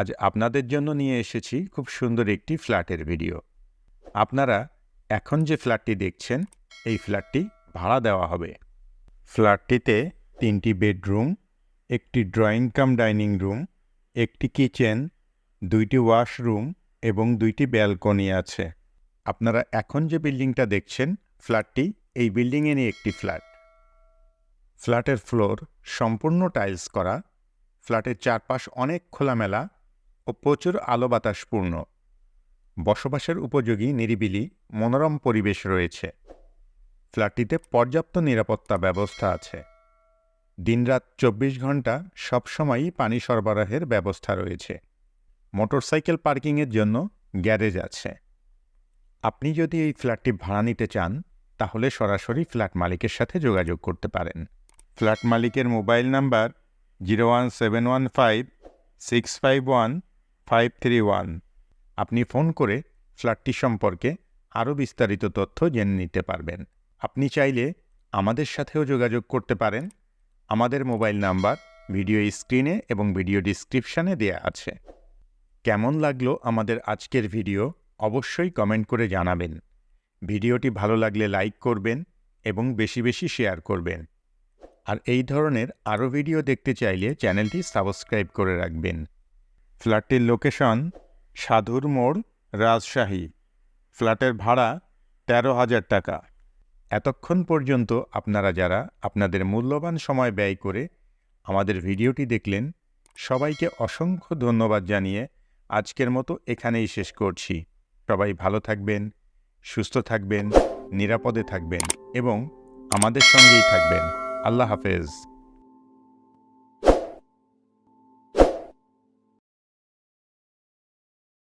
আজ আপনাদের জন্য নিয়ে এসেছি খুব সুন্দর একটি ফ্ল্যাটের ভিডিও। আপনারা এখন যে ফ্ল্যাটটি দেখছেন, এই ফ্ল্যাটটি ভাড়া দেওয়া হবে। ফ্ল্যাটটিতে তিনটি বেডরুম, একটি ড্রয়িং কাম ডাইনিং রুম, একটি কিচেন, দুইটি ওয়াশরুম এবং দুইটি ব্যালকনি আছে। আপনারা এখন যে বিল্ডিংটা দেখছেন, ফ্ল্যাটটি এই বিল্ডিংয়েরই একটি ফ্ল্যাট। ফ্ল্যাটের ফ্লোর সম্পূর্ণ টাইলস করা। ফ্ল্যাটের চারপাশ অনেক খোলামেলা। ও প্রচুর আলো বাতাসপূর্ণ বসবাসের উপযোগী, নিরিবিলি, মনোরম পরিবেশ রয়েছে। ফ্ল্যাটটিতে পর্যাপ্ত নিরাপত্তা ব্যবস্থা আছে। দিনরাত চব্বিশ ঘণ্টা সবসময়ই পানি সরবরাহের ব্যবস্থা রয়েছে। মোটরসাইকেল পার্কিংয়ের জন্য গ্যারেজ আছে। আপনি যদি এই ফ্ল্যাটটি ভাড়া নিতে চান, তাহলে সরাসরি ফ্ল্যাট মালিকের সাথে যোগাযোগ করতে পারেন। ফ্ল্যাট মালিকের mobile number zero one seven one five six five one five three one আপনি ফোন করে ফ্ল্যাটটি সম্পর্কে আরও বিস্তারিত তথ্য জেনে নিতে পারবেন। আপনি চাইলে আমাদের সাথেও যোগাযোগ করতে পারেন। আমাদের মোবাইল নাম্বার ভিডিও স্ক্রিনে এবং ভিডিও ডিসক্রিপশানে দেয়া আছে। কেমন লাগল আমাদের আজকের ভিডিও অবশ্যই কমেন্ট করে জানাবেন। ভিডিওটি ভালো লাগলে লাইক করবেন এবং বেশি বেশি শেয়ার করবেন। আর এই ধরনের আরও ভিডিও দেখতে চাইলে চ্যানেলটি সাবস্ক্রাইব করে রাখবেন। ফ্ল্যাটটির লোকেশন সাধুর মোড় রাজশাহী। ফ্ল্যাটের ভাড়া তেরো হাজার টাকা। এতক্ষণ পর্যন্ত আপনারা যারা আপনাদের মূল্যবান সময় ব্যয় করে আমাদের ভিডিওটি দেখলেন, সবাইকে অসংখ্য ধন্যবাদ জানিয়ে আজকের মতো এখানেই শেষ করছি। সবাই ভালো থাকবেন, সুস্থ থাকবেন, নিরাপদে থাকবেন এবং আমাদের সঙ্গেই থাকবেন। আল্লাহ হাফেজ।